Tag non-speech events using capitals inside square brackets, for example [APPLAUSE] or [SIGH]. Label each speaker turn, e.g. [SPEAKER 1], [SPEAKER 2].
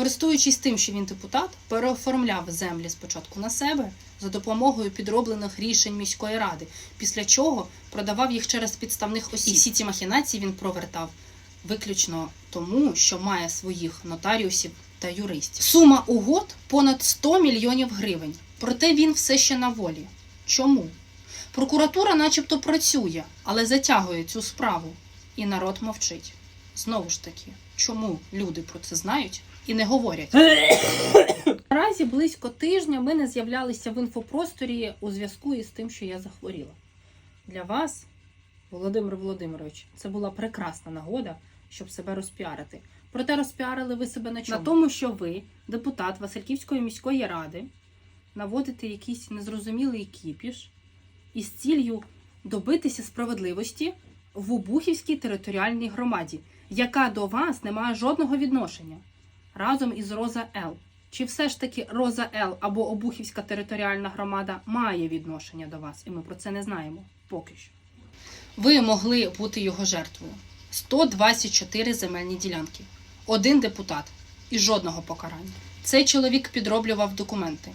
[SPEAKER 1] Користуючись тим, що він депутат, переоформляв землі спочатку на себе за допомогою підроблених рішень міської ради, після чого продавав їх через підставних осіб. І всі ці махінації він провертав виключно тому, що має своїх нотаріусів та юристів. Сума угод понад 100 мільйонів гривень. Проте він все ще на волі. Чому? Прокуратура, начебто, працює, але затягує цю справу, і народ мовчить. Знову ж таки, чому люди про це знають і не говорять? [COUGHS] Наразі близько тижня ми не з'являлися в інфопросторі у зв'язку із тим, що я захворіла. Для вас, Володимир Володимирович, це була прекрасна нагода, щоб себе розпіарити. Проте розпіарили ви себе на чому? На тому, що ви, депутат Васильківської міської ради, наводите якийсь незрозумілий кіпіш із ціллю добитися справедливості в Обухівській територіальній громаді, яка до вас не має жодного відношення разом із Роза Л. Чи все ж таки Роза Л або Обухівська територіальна громада має відношення до вас, і ми про це не знаємо поки що. Ви могли бути його жертвою. 124 земельні ділянки, один депутат і жодного покарання. Цей чоловік підроблював документи,